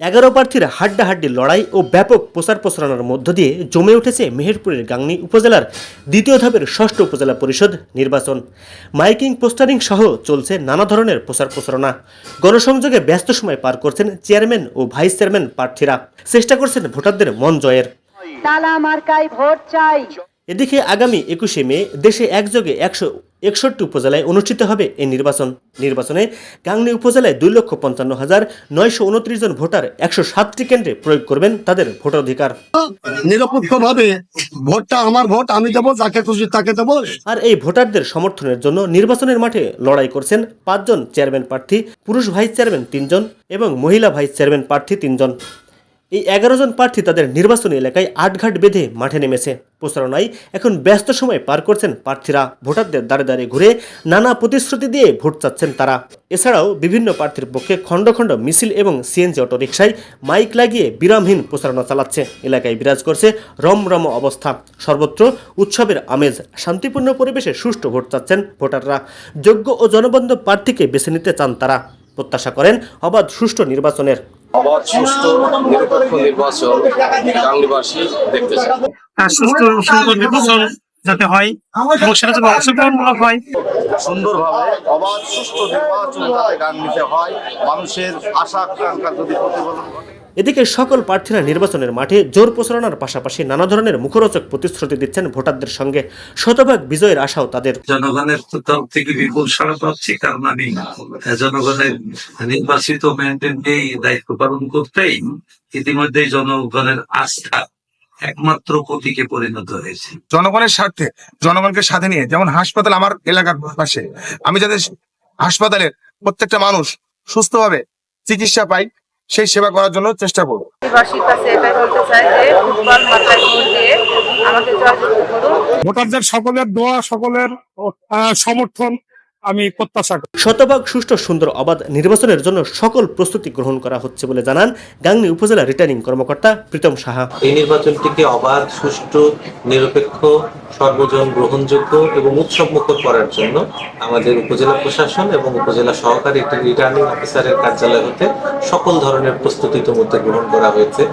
এগারো প্রার্থীর হাড্ডাহাড্ডি লড়াই ও ব্যাপক প্রচার প্রচারণার মধ্য দিয়ে জমে উঠেছে মেহেরপুরের গাংনী উপজেলার দ্বিতীয় ধাপের ষষ্ঠ উপজেলা পরিষদ নির্বাচন। মাইকিং পোস্টারিং সহ চলছে নানা ধরনের প্রচার প্রচারণা। গণসংযোগে ব্যস্ত সময় পার করছেন চেয়ারম্যান ও ভাইস চেয়ারম্যান প্রার্থীরা। চেষ্টা করছেন ভোটারদের মন জয়ের। তালা মার্কায় ভোট চাই। এদিকে আগামী একুশে মে দেশে একযোগে একশো একষট্টি উপজেলায় অনুষ্ঠিত হবে এই নির্বাচন। নির্বাচনে গাংনী উপজেলায় দুই লক্ষ পঞ্চান্ন হাজার নয়শো উনত্রিশ জন ভোটার একশো সাতটি কেন্দ্রে প্রয়োগ করবেন তাদের ভোটাধিকার। নিরপেক্ষভাবে ভোটটা আমার ভোট আমি দেবো যাকে খুশি তাকে দেবো। আর এই ভোটারদের সমর্থনের জন্য নির্বাচনের মাঠে লড়াই করছেন পাঁচজন চেয়ারম্যান প্রার্থী পুরুষ ভাইস চেয়ারম্যান তিনজন এবং মহিলা ভাইস চেয়ারম্যান প্রার্থী তিনজন। এই এগারো জন প্রার্থী তাদের নির্বাচনী এলাকায় আটঘাট বেঁধে মাঠে নেমেছে। প্রচারণায় এখন ব্যস্ত সময় পার করছেন প্রার্থীরা। ভোটারদের দাঁড়ে দাঁড়িয়ে ঘুরে নানা প্রতিশ্রুতি দিয়ে ভোট চাচ্ছেন তারা। এছাড়াও বিভিন্ন প্রার্থীর পক্ষে খণ্ড খণ্ড মিছিল এবং সিএনজি অটোরিকশায় মাইক লাগিয়ে বিরামহীন প্রচারণা চালাচ্ছে। এলাকায় বিরাজ করছে রমরম অবস্থা। সর্বত্র উৎসবের আমেজ, শান্তিপূর্ণ পরিবেশে সুষ্ঠু ভোট চাচ্ছেন ভোটাররা। যোগ্য ও জনবন্ধ প্রার্থীকে বেছে নিতে চান তারা। প্রত্যাশা করেন অবাধ সুষ্ঠু নির্বাচনের অবাধ সুষ্ঠু নিরপেক্ষ নির্বাচন গাংলিবাসী দেখতে চাই সুন্দর নির্বাচন যাতে হয় এবং সেটা যাতে অংশগ্রহণমূলক হয়। সুন্দরভাবে অবাধ সুষ্ঠু নির্বাচন যাতে গান নিতে হয় মানুষের আশা আকাঙ্ক্ষা যদি প্রতিফলন ঘটে। এদিকে সকল প্রার্থীরা নির্বাচনের মাঠে জোর প্রচারণার পাশাপাশি নানা ধরনের মুখরোচক প্রতিশ্রুতি দিচ্ছেন ভোটারদের সঙ্গে। শতভাগ বিজয়ের আশাও তাদের। জনগণের তরফ থেকে বিপুল সাড়া পাচ্ছি কারণ আমি জনগণের নির্বাচিত ম্যান্ডেট দায়িত্ব পালন করতেই ইতিমধ্যেই জনগণের আস্থা একমাত্র প্রতীকে পরিণত হয়েছে। জনগণের স্বার্থে জনগণকে সাথে নিয়ে যেমন হাসপাতাল আমার এলাকার পাশে আমি যাতে হাসপাতালের প্রত্যেকটা মানুষ সুস্থভাবে চিকিৎসা পাই সেই সেবা করার জন্য চেষ্টা করব। বাসীর কাছে এটাই বলতে চাই যে ফুটবল মাথায় ভোট দিয়ে আমাকে জয়যুক্ত করুন। ভোটারদের সকলের দোয়া সকলের আহ, সমর্থন আমি প্রত্যাশা করি। শতভাগ সুষ্ঠু সুন্দর অবাধ নির্বাচনের জন্য সকল প্রস্তুতি গ্রহণ করা হচ্ছে বলে জানান গাংনী উপজেলা রিটার্নিং কর্মকর্তা প্রীতম সাহা। এই নির্বাচনটিকে অবাধ সুষ্ঠু নিরপেক্ষ সর্বজন গ্রহণযোগ্য এবং উৎসবমুখর করার জন্য আমাদের উপজেলা প্রশাসন এবং উপজেলা সহকারী রিটার্নিং অফিসারের কার্যালয় হতে সকল ধরনের প্রস্তুতি ইতিমধ্যে গ্রহণ করা হয়েছে।